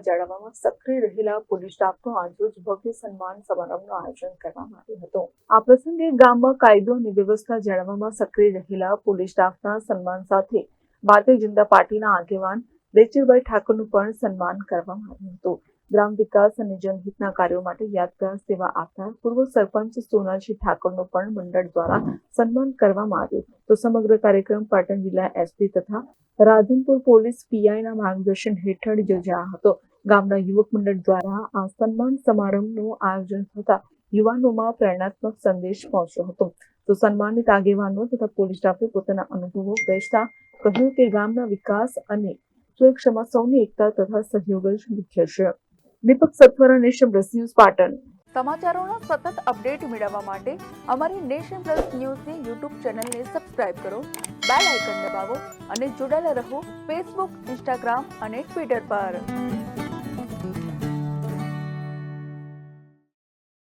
જાળવવામાં સક્રિય રહેલા પોલીસ સ્ટાફનું આજરોજ ભવ્ય સન્માન સમારંભનું આયોજન કરવામાં આવ્યું હતું. આ પ્રસંગે ગામમાં કાયદો વ્યવસ્થા જાળવવામાં સક્રિય રહેલા પોલીસ સ્ટાફના સન્માન સાથે ભારતીય જનતા પાર્ટીના આગેવાન રેચરભાઈ ઠાકોરનું પણ સન્માન કરવામાં આવ્યું હતું. ગ્રામ વિકાસ અને જનહિતના કાર્યો માટે યાદગાર સેવા આપનાર પૂર્વ સરપંચ સોનાજી ઠાકોરનું પણ મંડળ દ્વારા સન્માન કરવામાં આવ્યું. તો સમગ્ર કાર્યક્રમ પાટણ જિલ્લા એસપી તથા રાધનપુર પોલીસ પીઆઈના માર્ગદર્શન હેઠળ યોજાયો હતો. ગામના યુવક મંડળ દ્વારા આ સન્માન સમારંભનું આયોજન થતા યુવાનોમાં પ્રેરણાત્મક સંદેશ પહોંચ્યો હતો. તો સન્માનિત આગેવાનો તથા પોલીસ સ્ટાફે પોતાના અનુભવો વહેંચતા કહ્યું કે ગામના વિકાસ અને સુરક્ષામાં સૌની એકતા તથા સહયોગ જ મુખ્ય છે. Deepak Satvar nation plus news Patan. સમાચારોના સતત અપડેટ મેળવવા માટે અમારી નેશન પ્લસ ન્યૂઝની યુટ્યુબ ચેનલને સબસ્ક્રાઇબ કરો, બેલ આઇકન દબાવો અને જોડાયેલા રહો ફેસબુક, ઇન્સ્ટાગ્રામ અને ટ્વિટર પર.